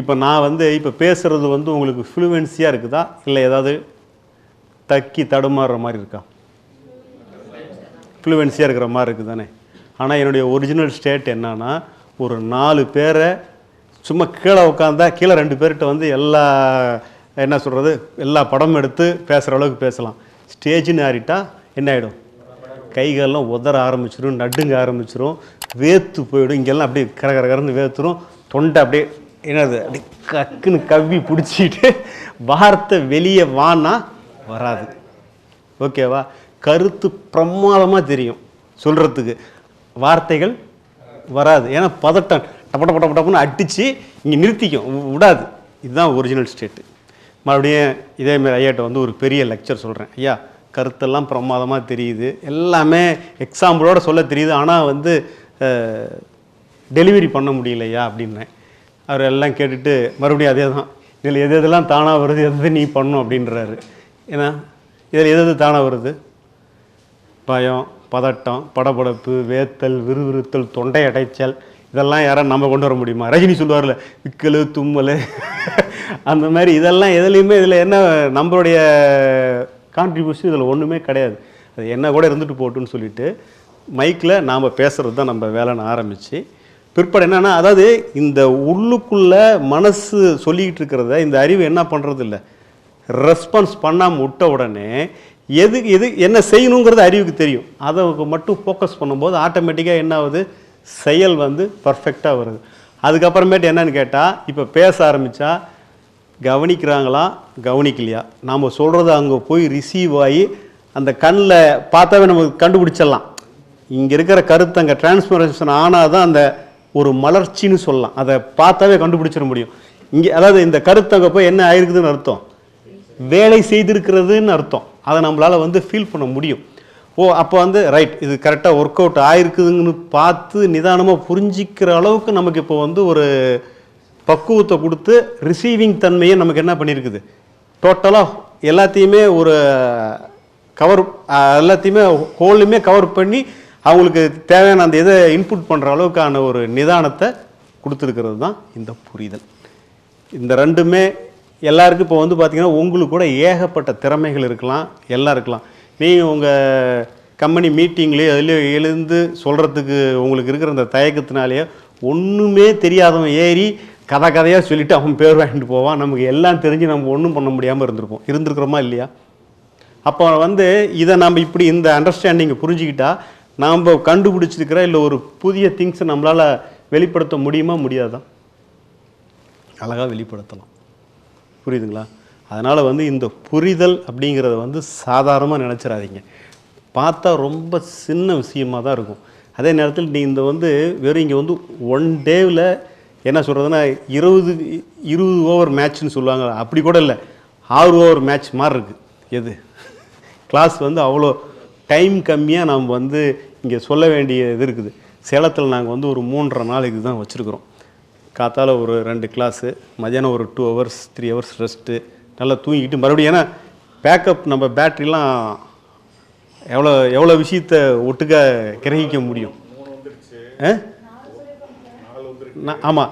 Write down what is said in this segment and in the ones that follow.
இப்போ நான் வந்து இப்போ பேசுகிறது வந்து உங்களுக்கு ஃப்ளூவென்சியாக இருக்குதா? இல்லை ஏதாவது தக்கி தடுமாறுற மாதிரி இருக்கா? ஃப்ளூவென்சியாக இருக்கிற மாதிரி இருக்குது தானே ஆனால் என்னுடைய ஒரிஜினல் ஸ்டேட் என்னன்னா ஒரு நாலு பேரை சும்மா கீழே உட்காந்தா கீழே ரெண்டு பேர்கிட்ட வந்து எல்லா என்ன சொல்கிறது எல்லா படம் எடுத்து பேசுகிற அளவுக்கு பேசலாம். ஸ்டேஜ்னு ஆறிட்டா என்ன ஆகிடும் கைகள்லாம் உதற ஆரம்பிச்சிடும் நடுங்க ஆரம்பிச்சிடும் வேத்து போயிடும். இங்கெல்லாம் அப்படியே கர வேத்துரும் தொண்டை அப்படியே என்னது? அப்படி கக்குன்னு கவ்வி பிடிச்சிட்டு வார்த்தை வெளியே வானா வராது. ஓகேவா? கருத்து பிரமாதமாக தெரியும் சொல்கிறதுக்கு வார்த்தைகள் வராது. ஏன்னா பதட்டம் டப்ப டப்ப டப்ப டப்புன்னு அடித்து இங்கே நிறுத்திக்கும் விடாது இதுதான் ஒரிஜினல் ஸ்டேட்டு மறுபடியும் இதேமாரி ஐயாட்ட வந்து ஒரு பெரிய லெக்சர் சொல்கிறேன் ஐயா கருத்தெல்லாம் பிரமாதமாக தெரியுது. எல்லாமே எக்ஸாம்பிளோட சொல்ல தெரியுது. ஆனால் வந்து டெலிவரி பண்ண முடியலையா அப்படின்னேன். அவர் எல்லாம் கேட்டுட்டு மறுபடியும் அதே தான். இதில் எது எதெல்லாம் தானாக வருது எது நீ பண்ணும் அப்படின்றாரு. ஏன்னா இதில் எது எது தானாக வருது? பயம் பதட்டம் படபடப்பு வேத்தல் விறுவிறுத்தல் தொண்டை அடைச்சல் இதெல்லாம் யாரும் நம்ம கொண்டு வர முடியுமா? ரஜினி சொல்லுவார்ல விக்கல் தும்மல். அந்த மாதிரி இதெல்லாம் எதுலேயுமே இதில் என்ன நம்மளுடைய கான்ட்ரிபியூஷன் இதில் ஒன்றுமே கிடையாது. அது என்ன கூட இருந்துட்டு போட்டுன்னு சொல்லிட்டு மைக்கில் நாம் பேசுகிறது தான் நம்ம வேலைன்னு ஆரம்பித்து பிற்பாடு என்னன்னா அதாவது இந்த உள்ளுக்குள்ள மனசு சொல்லிக்கிட்டு இருக்கிறத இந்த அறிவு என்ன பண்ணுறது இல்லை ரெஸ்பான்ஸ் பண்ணாமல் விட்ட உடனே எது எது என்ன செய்யணுங்கிறது அறிவுக்கு தெரியும். அதை மட்டும் ஃபோக்கஸ் பண்ணும்போது ஆட்டோமேட்டிக்காக என்ன ஆகுது? செயல் வந்து பர்ஃபெக்டாக வருது. அதுக்கப்புறமேட்டு என்னன்னு கேட்டால் இப்போ பேச ஆரம்பித்தா கவனிக்கிறாங்களா? கவனிக்கலையா? நாம் சொல்கிறது அங்கே போய் ரிசீவ் ஆகி அந்த கண்ணில் பார்த்தாவே நமக்கு கண்டுபிடிச்சிடலாம். இங்கே இருக்கிற கருத்து அங்கே டிரான்ஸ்பரேஷன் ஆனால் தான் அந்த ஒரு மலர்ச்சின்னு சொல்லலாம். அதை பார்த்தாவே கண்டுபிடிச்சிட முடியும். இங்கே அதாவது இந்த கருத்து போய் என்ன ஆயிருக்குதுன்னு அர்த்தம்? வேலை செய்திருக்கிறதுன்னு அர்த்தம். அதை நம்மளால் வந்து ஃபீல் பண்ண முடியும். ஓ அப்போ வந்து ரைட் இது கரெக்டாக ஒர்க் அவுட் ஆயிருக்குதுன்னு பார்த்து நிதானமாக புரிஞ்சிக்கிற அளவுக்கு நமக்கு இப்போ வந்து ஒரு பக்குவத்தை கொடுத்து ரிசீவிங் தன்மையை நமக்கு என்ன பண்ணியிருக்குது? டோட்டலாக எல்லாத்தையுமே ஒரு கவர் எல்லாத்தையுமே ஹோல்லுமே கவர் பண்ணி அவங்களுக்கு தேவையான அந்த இதை இன்புட் பண்ணுற அளவுக்கான ஒரு நிதானத்தை கொடுத்துருக்கிறது தான் இந்த புரிதல். இந்த ரெண்டுமே எல்லாருக்கும் இப்போ வந்து பார்த்திங்கன்னா உங்களுக்கு கூட ஏகப்பட்ட திறமைகள் இருக்கலாம் எல்லாம் இருக்கலாம். நீங்கள் உங்கள் கம்பெனி மீட்டிங்லேயோ அதுலேயோ எழுந்து சொல்கிறதுக்கு உங்களுக்கு இருக்கிற அந்த தயக்கத்தினாலேயோ ஒன்றுமே தெரியாதவன் ஏறி கதை கதையாக சொல்லிவிட்டு அவன் பேர் வாங்கிட்டு போவான். நமக்கு எல்லாம் தெரிஞ்சு நம்ம ஒன்றும் பண்ண முடியாமல் இருந்திருப்போம். இருந்திருக்கிறோமா இல்லையா? அப்போ வந்து இதை நம்ம இப்படி இந்த அண்டர்ஸ்டாண்டிங்கை புரிஞ்சுக்கிட்டா நாம் கண்டுபிடிச்சிருக்கிற இல்லை ஒரு புதிய திங்ஸை நம்மளால் வெளிப்படுத்த முடியுமா? முடியாதா? அழகாக வெளிப்படுத்தலாம். புரியுதுங்களா? அதனால் வந்து இந்த புரிதல் அப்படிங்கிறத வந்து சாதாரணமாக நினச்சிடாதீங்க. பார்த்தா ரொம்ப சின்ன விஷயமா தான் இருக்கும். அதே நேரத்தில் நீ இந்த வந்து வெறும் இங்கே வந்து ஒன் டேவில் என்ன சொல்கிறதுனா இருபது இருபது ஓவர் மேட்ச்னு சொல்லுவாங்க. அப்படி கூட இல்லை. ஆறு ஓவர் மேட்ச் மாதிரி இருக்குது எது? கிளாஸ் வந்து அவ்வளோ டைம் கம்மியாக நாம் வந்து இங்கே சொல்ல வேண்டிய இது இருக்குது. சேலத்தில் நாங்கள் வந்து ஒரு மூன்றரை நாளைக்கு தான் வச்சுருக்குறோம். காத்தால ஒரு ரெண்டு கிளாஸு மதியானம் ஒரு two hours three hours rest நல்லா தூங்கிட்டு மறுபடியும் ஏன்னா பேக்கப் நம்ம பேட்ரிலாம் எவ்வளோ எவ்வளோ விஷயத்த ஒட்டுக்க கிரகிக்க முடியும். ஆமாம்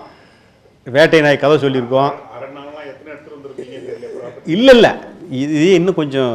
வேட்டை நாய் கதை சொல்லியிருக்கோம். இல்லை இல்லை. இது இன்னும் கொஞ்சம்